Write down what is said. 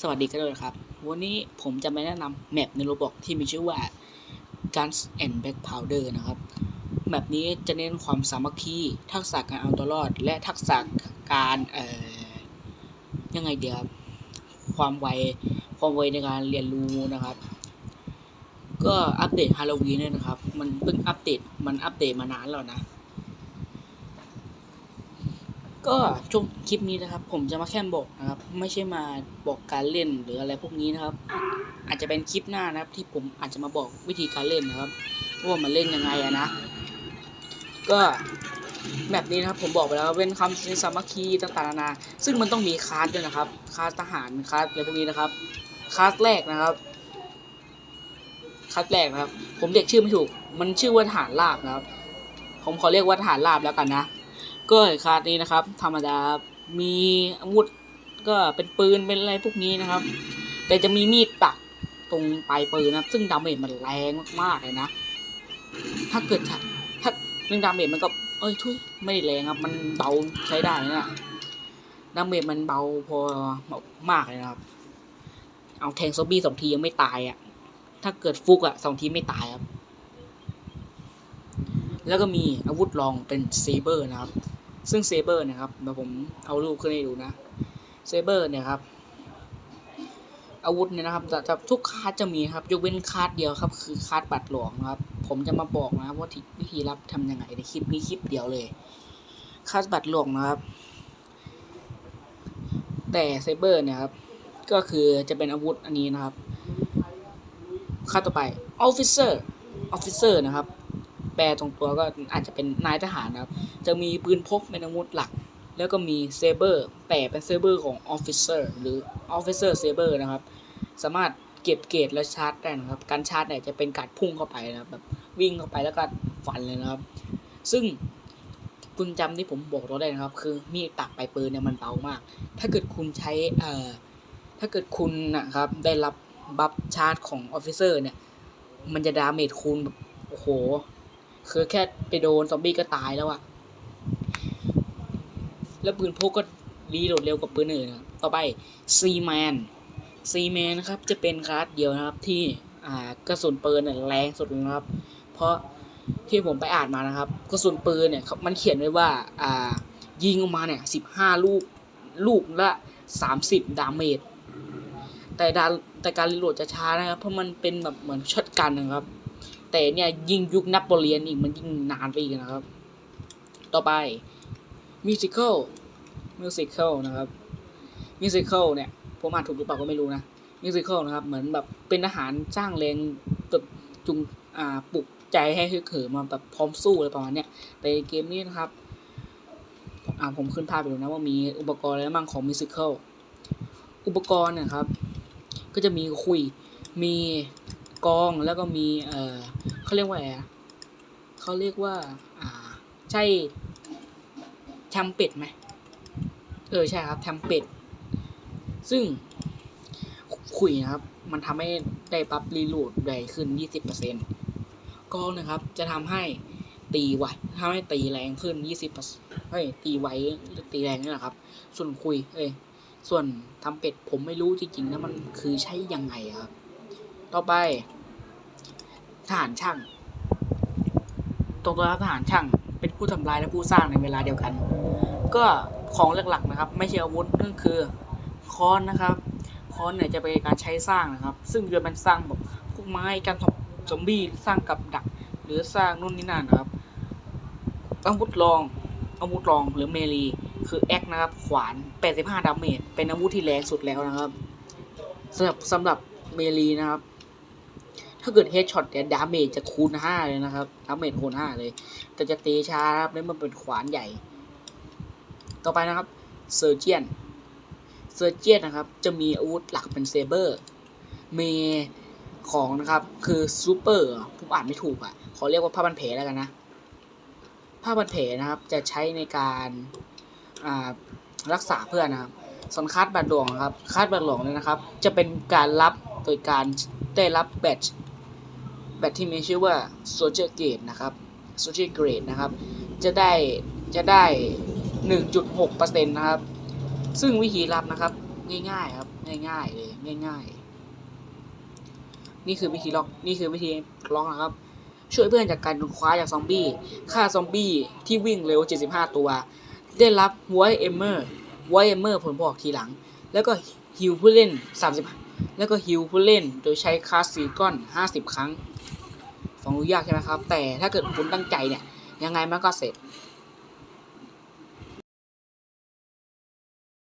สวัสดีกันด้วยครับ วันนี้ผมจะมาแนะนำแมปในโรบอกที่มีชื่อว่า Guns and black Powder นะครับ แมปนี้จะเน้นความสามัคคี ทักษะการเอาตัวรอด และทักษะการเอ่อยังไงเดียวครับความไว ความไวในการเรียนรู้นะครับ ก็อัปเดตฮาโลวีนด้วยนะครับ มันเพิ่งอัปเดต มันอัปเดตมานานแล้วนะ ก็ช่วงคลิปนี้นะครับ ผมจะมาแค่บอกนะครับ ไม่ใช่มาบอกการเล่นหรืออะไรพวกนี้นะครับ อาจจะเป็นคลิปหน้านะครับ ที่ผมอาจจะมาบอกวิธีการเล่นนะครับว่ามันเล่นยังไงอะนะ ก็แบบนี้นะครับผมบอกไปแล้วเป็นคำสามัคคีต่างๆนานาซึ่งมันต้องมีคาสด้วยนะครับคาสทหารคาสอะไรพวกนี้นะครับคาสแรกนะครับคาสแรกนะครับ ผมเรียกชื่อไม่ถูก มันชื่อว่าทหารราบนะครับ ผมขอเรียกว่าทหารราบแล้วกันนะ ก็คาร์ดนี้นะครับ ธรรมดา มีอาวุธก็เป็นปืนเป็นอะไรพวกนี้นะครับ แต่จะมีมีดปักตรงปลายปืนนะครับซึ่งดาเมจมันแรงมากๆเลยนะ ถ้าเกิดถ้าถ้าเรื่องดาเมจมันก็ เอ้ยทุยไม่ได้แรงครับ มันเบาใช้ได้นะดาเมจมันเบาพอมากเลยนะครับ เอาแทงซอมบี้สองทียังไม่ตายอะ่ะ ถ้าเกิดฟุกอะ่ะสองทีไม่ตายครับ แล้วก็มีอาวุธรองเป็นเซเบอร์นะครับ ซึ่งเซเบอร์นะครับเดี๋ยวผมเอารูปขึ้นให้ดูนะเซเบอร์เนี่ยครับอาวุธเนี่ยนะครับจะทุกคาร์ดจะมีครับยกเว้นคาร์ดเดียวครับ คือคาร์ดบัตรหลวงนะครับ ผมจะมาบอกนะครับว่าวิธีรับทำยังไงในคลิปนี้คลิปเดียวเลยคาร์ดบัตรหลวงนะครับ แต่เซเบอร์เนี่ยครับก็คือจะเป็นอาวุธอันนี้นะครับค่าต่อไป officer officer นะครับ แปลตรงตัวก็อาจจะเป็นนายทหารนะครับ จะมีปืนพกเป็นอาวุธหลัก แล้วก็มีเซเบอร์แปลเป็นเซเบอร์ของออฟฟิเซอร์หรือออฟฟิเซอร์เซเบอร์นะครับ สามารถเก็บเกรดและชาร์จได้นะครับ การชาร์จเนี่ยจะเป็นการพุ่งเข้าไปนะครับแบบวิ่งเข้าไปแล้วก็ฟันเลยนะครับ ซึ่งคุณจำที่ผมบอกเราได้นะครับ คือมีดตักไปปืนเนี่ยมันเบามาก ถ้าเกิดคุณใช้เอ่อถ้าเกิดคุณนะครับได้รับบัฟชาร์จของออฟฟิเซอร์เนี่ย มันจะดาเมจคูณแบบโอ้โห คือแค่ไปโดนซอมบี้ก็ตายแล้วอะแล้วปืนพกก็รีโหลดเร็วกว่าปืนอื่นนะต่อไปซีแมนซีแมนนะครับจะเป็นคลาสเดียวนะครับที่อ่ากระสุนปืนเนี่ยแรงสุดนะครับ เพราะที่ผมไปอ่านมานะครับกระสุนปืนเนี่ยเขามันเขียนไว้ว่าอ่ายิงออกมาเนี่ยสิบห้าลูกลูกละสามสิบดาเมจแต่ดาแต่การรีโหลดจะช้านะครับ เพราะมันเป็นแบบเหมือนช็อตกันนะครับ แต่เนี่ยยิ่งยุคนโปเลียนอีกมันยิ่งนานไปอีกนะครับ ต่อไป musical musical นะครับ musical เนี่ยผมอ่านถูกหรือเปล่าก็ไม่รู้นะ musical นะครับ เหมือนแบบเป็นอาหารสร้างแรงแบบจุงอ่าปลุกใจให้ฮึกเหิมมาแบบพร้อมสู้อะไรประมาณเนี้ยแต่เกมนี้นะครับอ่าผมขึ้นภาพไปดูนะว่ามีอุปกรณ์อะไรบ้างของ musical อุปกรณ์เนี่ยครับ ก็จะมีคุยมี กองแล้วก็มีเออเขาเรียกว่าอะไรเขาเรียกว่าอ่าใช่แทมเป็ดไหมเออใช่ครับแทมเป็ดซึ่งคุยนะครับ มันทำให้ได้ปั๊บรีโหลดใหญ่ขึ้น 20%กองนะครับ จะทำให้ตีไวทำให้ตีแรงขึ้น 20%เฮ้ยตีไวตีแรงนี่แหละครับ ส่วนคุยเอ้ยส่วนทำเป็ดผมไม่รู้จริงๆนะมันคือใช้ยังไงครับ ต่อไปทหารช่างตรงตัวทหารช่าง เป็นผู้ทำลายและผู้สร้างในเวลาเดียวกัน ก็ของหลักๆนะครับ ไม่ใช่อาวุธนั่นคือค้อนนะครับค้อนเนี่ยจะเป็นการใช้สร้างนะครับ ซึ่งจะเป็นสร้างแบบพวกไม้การทำซอมบี้สร้างกับดัก หรือสร้างนู่นนี่นั่นนะครับอาวุธรองอาวุธรองหรือเมลีคือแอคนะครับ ขวาน 85 ดาเมจเป็นอาวุธที่แรงสุดแล้วนะครับสำหรับสำหรับเมลีนะครับ ถ้าเกิดเฮดช็อตเนี่ยดาเมจจะคูณ5เลยนะครับดาเมจคูณ5เลย แต่จะตีช้าครับแล้วมันเป็นขวานใหญ่ ต่อไปนะครับเซอร์เจียนเซอร์เจียนนะครับ จะมีอาวุธหลักเป็นเซเบอร์มีของนะครับ คือซูเปอร์ผมอ่านไม่ถูกอะ ขอเรียกว่าผ้าพันแผลแล้วกันนะผ้าพันแผลนะครับ จะใช้ในการรักษาเพื่อนนะครับส่วนคาดบัตรหลวงครับคาดบัตรหลวงเนี่ยนะครับ จะเป็นการรับโดยการได้รับแบต ตที่มีชื่อว่า Soldier Grade นะครับ Soldier Grade นะครับ จะได้จะได้ 1.6%นะครับ ซึ่งวิธีรับนะครับ ง่ายๆครับ ง่ายๆเลยง่าย ๆ นี่คือวิธีล็อกนี่คือวิธีล็อกนะครับ ช่วยเพื่อนจากการคว้าจากซอมบี้ฆ่าซอมบี้ที่วิ่งเร็ว 75 ตัว ได้รับไวเอเมอร์ไวเอเมอร์ผลบอกทีหลัง แล้วก็ฮิวผู้เล่น 30 แล้วก็ฮิวผู้เล่นโดยใช้คาสซีก้อน 50 ครั้งฟังดูยากใช่ไหมครับ แต่ถ้าเกิดคุณตั้งใจเนี่ย ยังไงมันก็เสร็จ